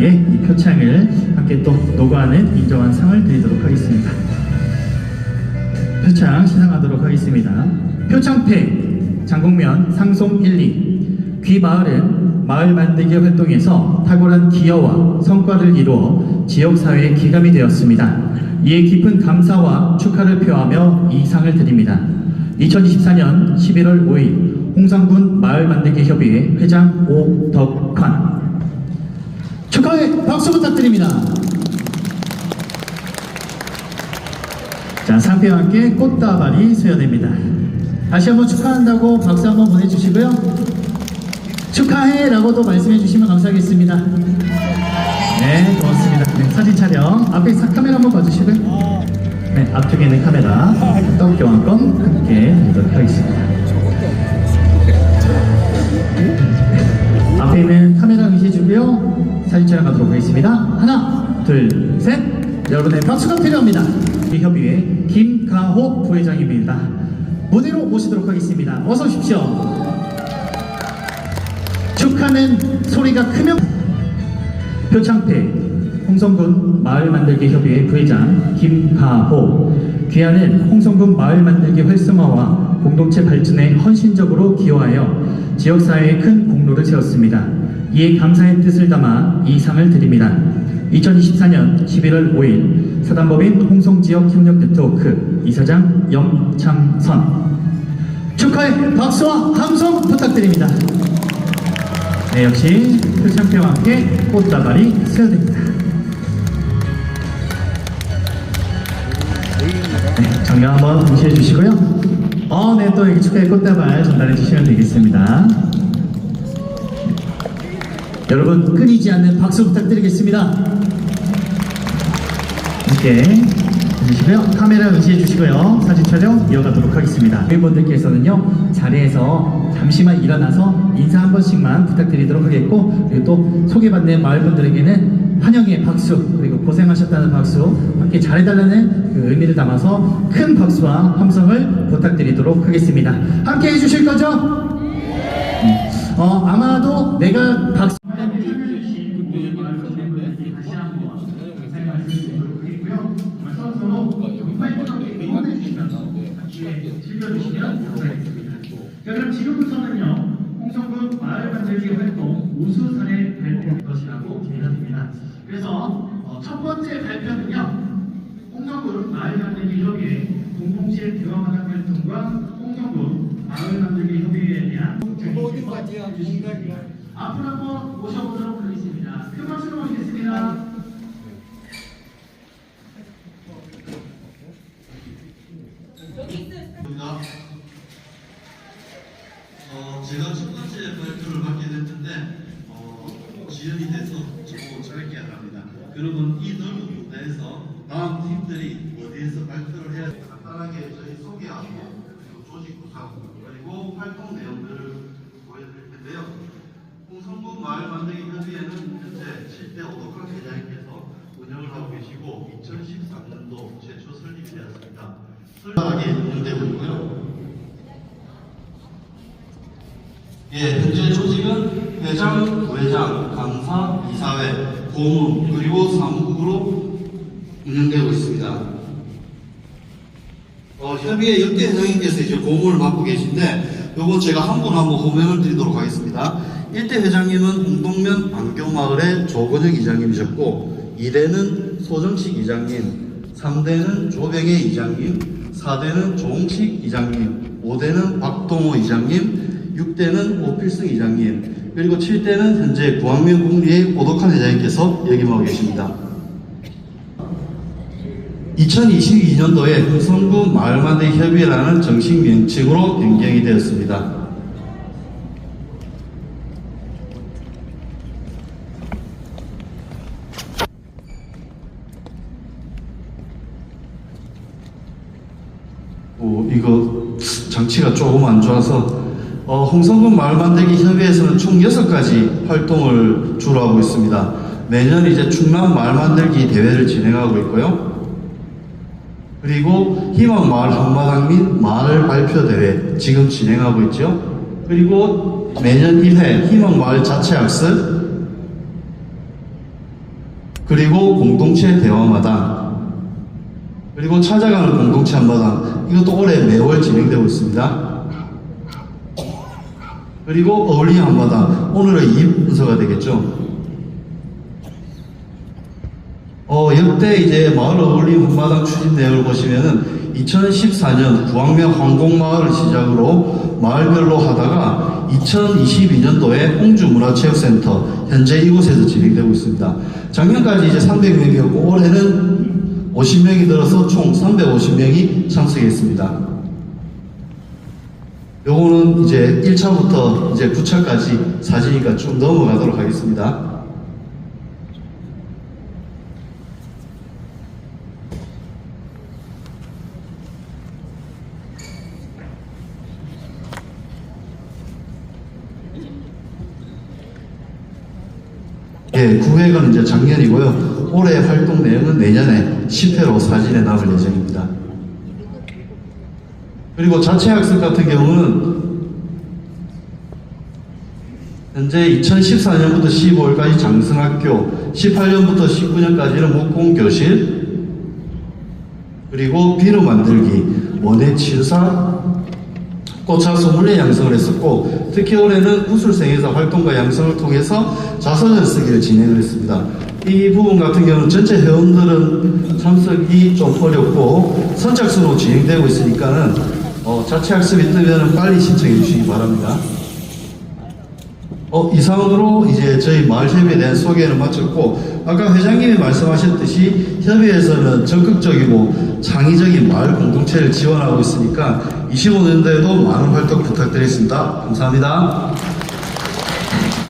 예, 이 표창을 함께 또 노고하는 인정한 상을 드리도록 하겠습니다. 표창 시상하도록 하겠습니다. 표창패 장곡면 상송 1, 2 귀마을은 마을 만들기 활동에서 탁월한 기여와 성과를 이루어 지역사회의 기감이 되었습니다. 이에 깊은 감사와 축하를 표하며 이 상을 드립니다. 2024년 11월 5일 홍상군 마을 만들기 협의회 회장 오덕환 축하의 박수 부탁드립니다. 자, 상패와 함께 꽃다발이 수여됩니다. 다시 한번 축하한다고 박수 한번 보내주시고요. 축하해 라고도 말씀해 주시면 감사하겠습니다. 네, 고맙습니다. 네, 사진 촬영. 앞에 사- 카메라 한번 봐주시고요. 네, 앞쪽에 있는 카메라 떡 교환권 함께 드리도록 하겠습니다. 앞에 있는 카메라 의시해주고요. 사진 촬영하도록 하겠습니다. 하나, 둘, 셋. 여러분의 박수가 필요합니다. 이 협의회 김가호 부회장입니다. 무대로 모시도록 하겠습니다. 어서 오십시오. 축하는 소리가 크면 표창패 홍성군 마을 만들기 협의회 부회장 김가호 귀하는 홍성군 마을 만들기 활성화와 공동체 발전에 헌신적으로 기여하여 지역사회에 큰 공로를 세웠습니다. 이에 감사의 뜻을 담아 이 상을 드립니다. 2024년 11월 5일 사단법인 홍성지역 협력 네트워크 이사장 염창선 축하의 박수와 함성 부탁드립니다. 네, 역시 표창표와 함께 꽃다발이 수여됩니다. 네, 정면 한번 무시해 주시고요. 어, 네, 또 축하의 꽃다발 전달해 주시면 되겠습니다. 여러분, 끊이지 않는 박수 부탁드리겠습니다. 함께 해주시고요. 카메라 의시해 주시고요. 사진 촬영 이어가도록 하겠습니다. 회원분들께서는요, 자리에서 잠시만 일어나서 인사 한 번씩만 부탁드리도록 하겠고, 그리고 또 소개받는 마을분들에게는 환영의 박수, 그리고 고생하셨다는 박수, 함께 잘해달라는 그 의미를 담아서 큰 박수와 함성을 부탁드리도록 하겠습니다. 함께 해주실 거죠? 네. 어, 아마도 내가 박수 자, 그럼 지금부터는요, 홍성군 마을 만들기 활동 우수사례 발표할 것이라고 기대됩니다. 그래서 어, 첫 번째 발표는요, 홍성군 마을 만들기 협의회 공동체 대화마당 활동과 홍성군 마을 만들기 협의회에 대한 앞으로 한번 모셔보도록 하겠습니다. 큰 박수로 모시겠습니다. 입니다. 어, 제가 첫 번째 발표를 받게 됐는데 어, 지연이 돼서 조금 짧게 합니다. 여러분 이 넓은 무대에서 다음 팀들이 어디에서 발표를 해야 간단하게 저희 소개하고 그리고 조직 구성 그리고 활동 내용들을 보여드릴 텐데요. 홍성군 마을 만들기 협의회는 현재 7대 오덕한 회장님께서 운영을 하고 계시고 2013년도 최초 설립되었습니다. 설립하게 운영되고 있고요. 예, 현재 조직은 회장, 부회장, 강사, 이사회, 고문, 그리고 사무국으로 운영되고 있습니다. 어, 협의회 역대 회장님께서 이제 고문을 맡고 계신데, 요건 제가 한 분 한 분 호명을 드리도록 하겠습니다. 1대 회장님은 홍동면 안교마을의 조건영 이장님이셨고, 2대는 소정식 이장님, 3대는 조병혜 이장님, 4대는 조홍식 이장님, 5대는 박동호 이장님, 6대는 오필승 이장님, 그리고 7대는 현재 구황면 국리의 오덕한 회장님께서 역임하고 계십니다. 2022년도에 흥성구 마을만들기 협의회라는 정식 명칭으로 변경이 되었습니다. 어, 이거 장치가 조금 안 좋아서 어, 홍성군 마을 만들기 협의회에서는 총 6가지 활동을 주로 하고 있습니다. 매년 이제 충남 마을 만들기 대회를 진행하고 있고요. 그리고 희망 마을 한마당 및 마을 발표 대회 지금 진행하고 있죠. 그리고 매년 1회 희망 마을 자체 학습 그리고 공동체 대화마당, 그리고 찾아가는 공동체 한마당, 이것도 올해 매월 진행되고 있습니다. 그리고 어울리 한마당, 오늘은 2분서가 되겠죠. 어, 역대 이제 마을 어울림 한마당 추진 내역을 보시면은 2014년 구황면 황곡마을을 시작으로 마을별로 하다가 2022년도에 홍주문화체육센터 현재 이곳에서 진행되고 있습니다. 작년까지 이제 300명이었고 올해는 50명이 들어서 총 350명이 참석했습니다. 요거는 이제 1차부터 이제 9차까지 사진이니까 쭉 넘어가도록 하겠습니다. 예, 9회가 이제 작년이고요. 올해 활동 내용은 내년에 10회로 사진에 남을 예정입니다. 그리고 자체 학습 같은 경우는 현재 2014년부터 15월까지 장승학교, 18년부터 19년까지는 목공교실, 그리고 비누 만들기, 원예 치유사, 꽃차 소믈리에 양성을 했었고 특히 올해는 구술생에서 활동과 양성을 통해서 자서전 쓰기를 진행을 했습니다. 이 부분 같은 경우는 전체 회원들은 참석이 좀 어렵고 선착순으로 진행되고 있으니까는 어, 자체 학습이 뜨면 빨리 신청해 주시기 바랍니다. 어, 이상으로 이제 저희 마을 협의에 대한 소개를 마쳤고, 아까 회장님이 말씀하셨듯이 협의회에서는 적극적이고 창의적인 마을 공동체를 지원하고 있으니까 25년도에도 많은 활동 부탁드리겠습니다. 감사합니다.